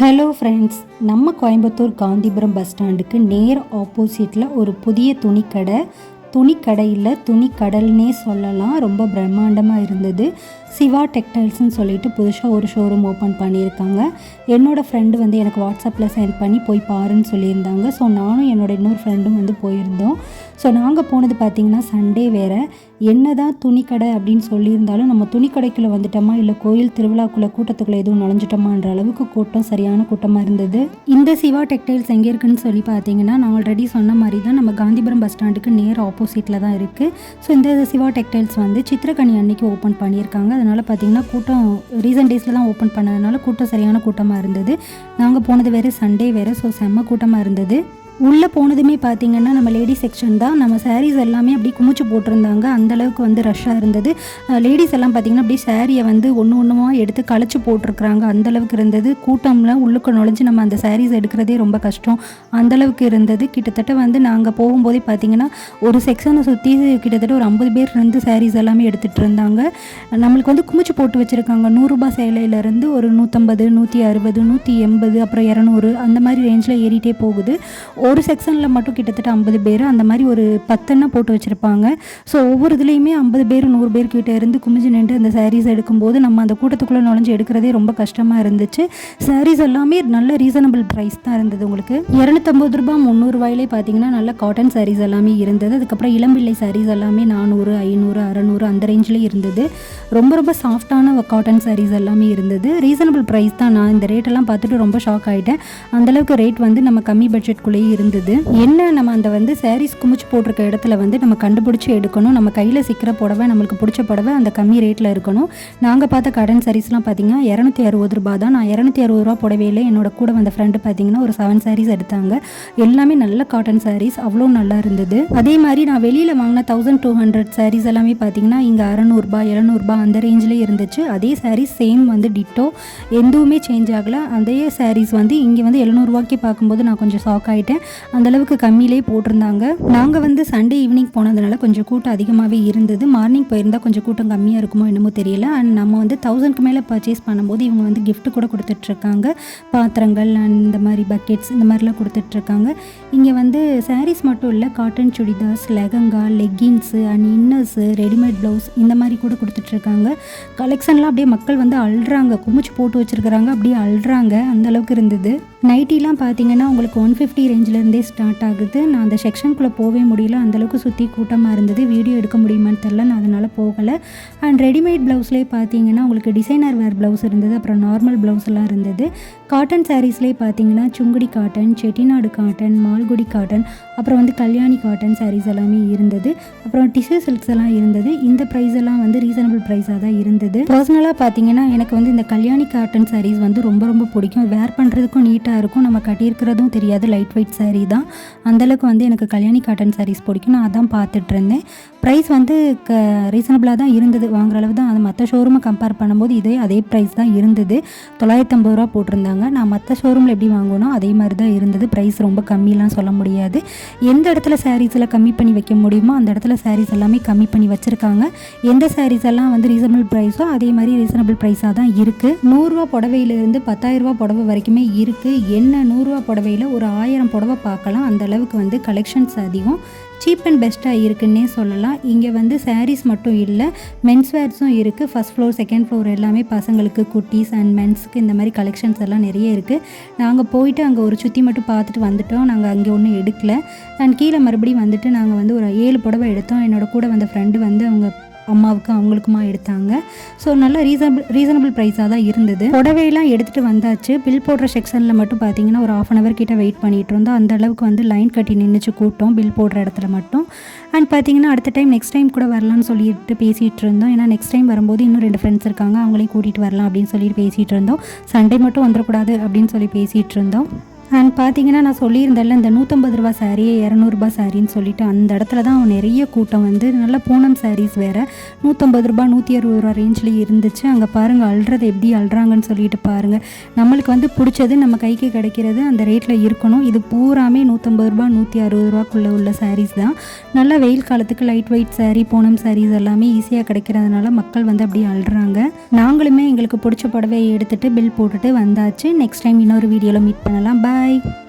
Hello friends நம்ம Coimbatore Gandhipuram bus ஸ்டாண்டுக்கு நேர் ஆப்போசிட்டில் ஒரு புதிய துணிக்கடை. துணிக்கடையில் துணிக்கடல்னே சொல்லலாம். ரொம்ப பிரம்மாண்டமாக இருந்தது. சிவா டெக்டைல்ஸ்னு சொல்லிட்டு புதுசாக ஒரு ஷோரூம் ஓப்பன் பண்ணியிருக்காங்க. என்னோடய ஃப்ரெண்டு வந்து எனக்கு வாட்ஸ்அப்பில் சென்ட் பண்ணி போய் பாருன்னு சொல்லியிருந்தாங்க. ஸோ நானும் என்னோட இன்னொரு ஃப்ரெண்டும் வந்து போயிருந்தோம். ஸோ நாங்கள் போனது பார்த்திங்கன்னா சண்டே வேறு. என்ன தான் துணிக்கடை அப்படின்னு சொல்லியிருந்தாலும் நம்ம துணிக்கடைக்குள்ளே வந்துட்டோமா? இல்லை கோயில் திருவிழாக்குள்ளே கூட்டத்துக்குள்ளே எதுவும் நுழைஞ்சிட்டோமான்ற அளவுக்கு கூட்டம் சரியான கூட்டமாக இருந்தது. இந்த சிவா டெக்டைல்ஸ் எங்கே இருக்குன்னு சொல்லி பார்த்தீங்கன்னா நான் ஆல்ரெடி சொன்ன மாதிரி தான் நம்ம காந்திபுரம் பஸ் ஸ்டாண்டுக்கு நேர் ஆப்போசிட்டில் தான் இருக்குது ஸோ இந்த சிவா டெக்டைல்ஸ் வந்து சித்திரக்கனி அன்னைக்கு ஓப்பன் பண்ணியிருக்காங்க. அதனால் பார்த்தீங்கன்னா கூட்டம் ரீசன்ட் டேஸில் தான் ஓப்பன் பண்ணதுனால கூட்டம் சரியான கூட்டமாக இருந்தது. நாங்கள் போனது வேறு சண்டே வேறு. ஸோ செம்ம கூட்டமாக இருந்தது. உள்ளே போனதுமே பார்த்தீங்கன்னா நம்ம லேடி செக்ஷன் தான். நம்ம சாரீஸ் எல்லாமே அப்படி குமிச்சு போட்டிருந்தாங்க. அந்தளவுக்கு வந்து ரஷ்ஷாக இருந்தது. லேடிஸ் எல்லாம் பார்த்தீங்கன்னா அப்படியே சாரியை வந்து ஒன்று ஒன்றுமா எடுத்து களைச்சி போட்டிருக்கிறாங்க. அந்தளவுக்கு இருந்தது. கூட்டம்லாம் உள்ளுக்கு நுழைஞ்சு நம்ம அந்த சாரீஸ் எடுக்கிறதே ரொம்ப கஷ்டம். அந்தளவுக்கு இருந்தது. கிட்டத்தட்ட வந்து நாங்கள் போகும்போதே பார்த்தீங்கன்னா ஒரு செக்ஷனை சுற்றி கிட்டத்தட்ட ஒரு ஐம்பது பேர் இருந்து சாரீஸ் எல்லாமே எடுத்துகிட்டு இருந்தாங்க. நம்மளுக்கு வந்து குமிச்சு போட்டு வச்சுருக்காங்க. நூறுரூபா சேலையிலேருந்து ஒரு நூற்றம்பது நூற்றி அறுபது நூற்றி எண்பது அப்புறம் இரநூறு அந்த மாதிரி ரேஞ்சில் ஏறிட்டே போகுது. ஒரு செக்ஷனில் மட்டும் கிட்டத்தட்ட ஐம்பது பேர் அந்த மாதிரி ஒரு பத்தெண்ணா போட்டு வச்சுருப்பாங்க. ஸோ ஒவ்வொரு இதுலேயுமே ஐம்பது பேர் நூறு பேர் இருந்து குமிஞ்சு நின்று அந்த சாரீஸ் எடுக்கும்போது நம்ம அந்த கூட்டத்துக்குள்ளே நுழைஞ்சு எடுக்கிறதே ரொம்ப கஷ்டமாக இருந்துச்சு. சாரீஸ் எல்லாமே நல்ல ரீசனபிள் ப்ரைஸ் தான் இருந்தது உங்களுக்கு. இரநூத்தம்பது ரூபாய் முந்நூறுவாயிலே பார்த்தீங்கன்னா நல்ல காட்டன் சாரீஸ் எல்லாமே இருந்தது. அதுக்கப்புறம் இளம்பிள்ளை சாரீஸ் எல்லாமே நானூறு ஐநூறு அறநூறு அந்த ரேஞ்சிலே இருந்தது. ரொம்ப ரொம்ப சாஃப்டான காட்டன் சாரீஸ் எல்லாமே இருந்தது. ரீசனபிள் ப்ரைஸ் தான். நான் இந்த ரேட்டெல்லாம் பார்த்துட்டு ரொம்ப ஷாக் ஆகிட்டேன் அந்தளவுக்கு ரேட் வந்து நம்ம கம்மி பட்ஜெட்குள்ளேயே இருந்தது. என்ன நம்ம அந்த வந்து சாரீஸ் குமிச்சு போட்டிருக்க இடத்துல வந்து நம்ம கண்டுபிடிச்சி எடுக்கணும். நம்ம கையில் சிக்கிற புடவை நம்மளுக்கு பிடிச்ச புடவை அந்த கம்மி ரேட்டில் இருக்கணும். நாங்கள் பார்த்த கடன் சாரீஸ்லாம் பார்த்தீங்கன்னா இரநூத்தி அறுபது ரூபா தான். நான் இரநூத்தி அறுபது ரூபா புடவையில் என்னோட கூட வந்த ஃப்ரெண்டு பார்த்தீங்கன்னா ஒரு செவன் சாரீஸ் எடுத்தாங்க. எல்லாமே நல்ல காட்டன் சாரீஸ் அவ்வளோ நல்லா இருந்தது. அதே மாதிரி நான் வெளியில் வாங்கின தௌசண்ட் டூ ஹண்ட்ரட் சாரீஸ் எல்லாமே பார்த்தீங்கன்னா இங்கே அறநூறுபா எழுநூறுபா அந்த ரேஞ்சிலே இருந்துச்சு. அதே சாரீஸ் சேம் வந்து டிட்டோ எதுவுமே சேஞ்ச் ஆகலை. அதே சாரீஸ் வந்து இங்கே வந்து எழுநூறுவாய்க்கு பார்க்கும்போது நான் கொஞ்சம் ஷாக் ஆகிட்டேன் அந்தளவுக்கு கம்மியிலே போட்டிருந்தாங்க. நாங்கள் வந்து சண்டே ஈவினிங் போனதுனால கொஞ்சம் கூட்டம் அதிகமாகவே இருந்தது. மார்னிங் போயிருந்தால் கொஞ்சம் கூட்டம் கம்மியாக இருக்குமோ என்னமோ தெரியல. அண்ட் நம்ம வந்து தௌசண்ட்க்கு மேலே பர்ச்சேஸ் பண்ணும்போது இவங்க வந்து கிஃப்ட் கூட கொடுத்துட்ருக்காங்க. பாத்திரங்கள் அண்ட் இந்த மாதிரி பக்கெட்ஸ் இந்த மாதிரிலாம் கொடுத்துட்ருக்காங்க. இங்கே வந்து சாரீஸ் மட்டும் இல்லை cotton chudidars lehenga leggings and inners readymade blouse இந்த மாதிரி கூட கொடுத்துட்ருக்காங்க. கலெக்ஷன்லாம் அப்படியே மக்கள் வந்து அழுறாங்க குமிச்சு போட்டு வச்சுருக்கிறாங்க. அப்படியே அழுறாங்க அந்த அளவுக்கு இருந்தது. நைட்டிலாம் பார்த்தீங்கன்னா உங்களுக்கு ஒன் ஃபிஃப்டி ரேஞ்சிலேருந்தே ஸ்டார்ட் ஆகுது. நான் அந்த செக்ஷனுக்குள்ளே போகவே முடியல. அந்தளவுக்கு சுற்றி கூட்டமாக இருந்தது. வீடியோ எடுக்க முடியுமான்னு தெரில நான் அதனால் போகலை. அண்ட் ரெடிமேட் ப்ளவுஸ்லேயே பார்த்தீங்கன்னா உங்களுக்கு டிசைனர் வேர் ப்ளவுஸ் இருந்தது. அப்புறம் நார்மல் ப்ளவுஸ்லாம் இருந்தது. காட்டன் சாரீஸ்லேயே பார்த்தீங்கன்னா Sungudi cotton Chettinad cotton Malgudi cotton அப்புறம் வந்து கல்யாணி காட்டன் சாரீஸ் எல்லாமே இருந்தது. அப்புறம் டிஷ்யூ சில்க்ஸ் எல்லாம் இருந்தது. இந்த ப்ரைஸ் எல்லாம் வந்து ரீசனபிள் ப்ரைஸாக தான் இருந்தது. பர்சனலாக பார்த்தீங்கன்னா எனக்கு வந்து இந்த கல்யாணி காட்டன் சாரீஸ் வந்து ரொம்ப ரொம்ப பிடிக்கும். வேர் பண்ணுறதுக்கும் நீட்டாக இருக்கும். நம்ம கட்டியிருக்கிறதும் தெரியாது. லைட் வெயிட் சாரீ தான். அந்தளவுக்கு வந்து எனக்கு கல்யாணி காட்டன் சாரீஸ் பிடிக்கும். நான் அதான் பார்த்துட்டு இருந்தேன் ப்ரைஸ் வந்து க ரீசனபிளாக தான் இருந்தது. வாங்குற அளவு தான். அது மற்ற ஷோரூமை கம்பேர் பண்ணும்போது இதே அதே ப்ரைஸ் தான் இருந்தது. தொள்ளாயிரத்தி ஐம்பது ரூபா போட்டிருந்தாங்க. நான் மற்ற ஷோரூமில் எப்படி வாங்குனோ அதே மாதிரி தான் இருந்தது. ப்ரைஸ் ரொம்ப கம்மிலாம் சொல்ல முடியாது. எந்த இடத்துல சாரீஸில் கம்மி பண்ணி வைக்க முடியுமோ அந்த இடத்துல சாரீஸ் எல்லாமே கம்மி பண்ணி வச்சுருக்காங்க. எந்த சாரீஸ் எல்லாம் வந்து ரீசனபிள் ப்ரைஸோ அதே மாதிரி ரீசனபிள் ப்ரைஸாக தான் இருக்குது நூறுரூவா புடவையிலேருந்து பத்தாயிரரூபா புடவை வரைக்குமே இருக்குது என்ன நூறுரூவா புடவையில் ஒரு ஆயிரம் புடவை பார்க்கலாம். அந்த அளவுக்கு வந்து கலெக்ஷன்ஸ் அதிகம். சீப் அண்ட் பெஸ்ட்டாக இருக்குன்னே சொல்லலாம். இங்கே வந்து சாரீஸ் மட்டும் இல்லை மென்ஸ் வேர்ஸும் இருக்குது ஃபஸ்ட் ஃப்ளோர் செகண்ட் ஃப்ளோர் எல்லாமே பசங்களுக்கு குட்டீஸ் அண்ட் மென்ஸ்க்கு இந்த மாதிரி கலெக்ஷன்ஸ் எல்லாம் நிறைய இருக்குது நாங்கள் போயிட்டு அங்கே ஒரு சுற்றி மட்டும் பார்த்துட்டு வந்துட்டோம். நாங்கள் அங்கே ஒன்றும் எடுக்கல. அண்ட் கீழே மறுபடியும் வந்துட்டு நாங்கள் வந்து ஒரு ஏழு புடவை எடுத்தோம். என்னோட கூட வந்த ஃப்ரெண்டு வந்து அவங்க அம்மாவுக்கு அவங்களுக்குமா எடுத்தாங்க. ஸோ நல்லா ரீசனபிள் ரீசனபிள் ப்ரைஸாக தான் இருந்தது. புடவையெல்லாம் எடுத்துகிட்டு வந்தாச்சு. பில் போடுற செக்ஷனில் மட்டும் பார்த்தீங்கன்னா ஒரு ஆஃப் அன் ஹவர் கிட்டே வெயிட் பண்ணிகிட்டு இருந்தோம். அந்த அளவுக்கு வந்து லைன் கட்டி நின்றுச்சு கூட்டம் பில் போடுற இடத்துல மட்டும். அண்ட் பார்த்தீங்கன்னா அடுத்த டைம் நெக்ஸ்ட் டைம் கூட வரலாம்னு சொல்லிட்டு பேசிகிட்டு இருந்தோம். ஏன்னா நெக்ஸ்ட் டைம் வரும்போது இன்னும் ரெண்டு ஃப்ரெண்ட்ஸ் இருக்காங்க. அவங்களையும் கூட்டிகிட்டு வரலாம் அப்படின்னு சொல்லிட்டு பேசிகிட்டு இருந்தோம். சண்டே மட்டும் வந்துடக்கூடாது அப்படின்னு சொல்லி பேசிகிட்டு இருந்தோம். அண்ட் பார்த்தீங்கன்னா நான் சொல்லியிருந்தேன்ல இந்த நூற்றம்பது ரூபா சாரீ இரநூறுபா சாரின்னு சொல்லிட்டு அந்த இடத்துல தான் நிறைய கூட்டம் வந்து நல்ல பூனம் சாரீஸ் வேறு. நூற்றம்பது ரூபா நூற்றி அறுபது ரூபா ரேஞ்சில் இருந்துச்சு. அங்கே பாருங்கள் அழுறது எப்படி அழுறாங்கன்னு சொல்லிட்டு பாருங்கள் நம்மளுக்கு வந்து பிடிச்சது நம்ம கைக்கு கிடைக்கிறது அந்த ரேட்டில் இருக்கணும். இது பூராமே நூற்றம்பது ரூபா நூற்றி அறுபது ரூபாக்குள்ளே உள்ள சாரீஸ் தான். நல்லா வெயில் காலத்துக்கு லைட் வெயிட் சாரீ பூனம் சாரீஸ் எல்லாமே ஈஸியாக கிடைக்கிறதுனால மக்கள் வந்து அப்படியே அழுறாங்க நாங்களுமே எங்களுக்கு பிடிச்ச புடவையை எடுத்துகிட்டு பில் போட்டுட்டு வந்தாச்சு. நெக்ஸ்ட் டைம் இன்னொரு வீடியோவில் மீட் பண்ணலாம். பாய் bye.